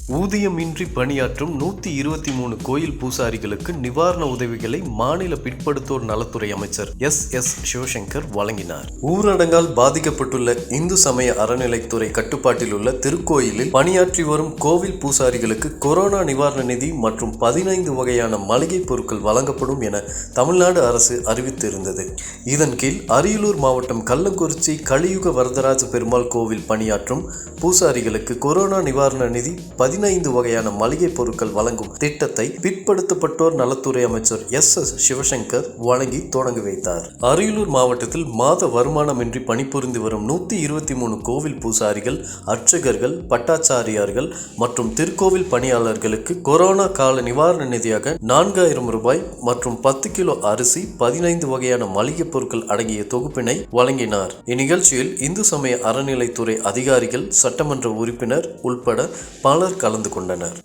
ஊதியமின்றி பணியாற்றும் நூற்றி இருபத்தி மூணு கோயில் பூசாரிகளுக்கு நிவாரண உதவிகளை மாநில பிற்படுத்தோர் நலத்துறை அமைச்சர் எஸ் எஸ் சிவசங்கர் வழங்கினார். ஊரடங்கால் பாதிக்கப்பட்டுள்ள இந்து சமய அறநிலைத்துறை கட்டுப்பாட்டில் உள்ள திருக்கோயிலில் பணியாற்றி வரும் கோவில் பூசாரிகளுக்கு கொரோனா நிவாரண நிதி மற்றும் பதினைந்து வகையான மளிகை பொருட்கள் வழங்கப்படும் என தமிழ்நாடு அரசு அறிவித்திருந்தது. இதன் கீழ் அரியலூர் மாவட்டம் கள்ளக்குறிச்சி கலியுக வரதராஜ பெருமாள் கோவில் பணியாற்றும் பூசாரிகளுக்கு கொரோனா நிவாரண நிதி பதினைந்து வகையான மளிகை பொருட்கள் வழங்கும் திட்டத்தை பிற்படுத்தப்பட்டோர் நலத்துறை அமைச்சர் எஸ் எஸ் சிவசங்கர் வழங்கி தொடங்கி வைத்தார். அரியலூர் மாவட்டத்தில் மாத வருமானமின்றி பணிபுரிந்து வரும் நூற்றி இருபத்தி மூணு கோவில் பூசாரிகள் அர்ச்சகர்கள் பட்டாச்சாரியார்கள் மற்றும் திருக்கோவில் பணியாளர்களுக்கு கொரோனா கால நிவாரண நிதியாக நான்காயிரம் ரூபாய் மற்றும் பத்து கிலோ அரிசி பதினைந்து வகையான மளிகை பொருட்கள் அடங்கிய தொகுப்பினை வழங்கினார். இந்நிகழ்ச்சியில் இந்து சமய அறநிலைத்துறை அதிகாரிகள் சட்டமன்ற உறுப்பினர் உள்பட பலர் கலந்து கொண்டனர்.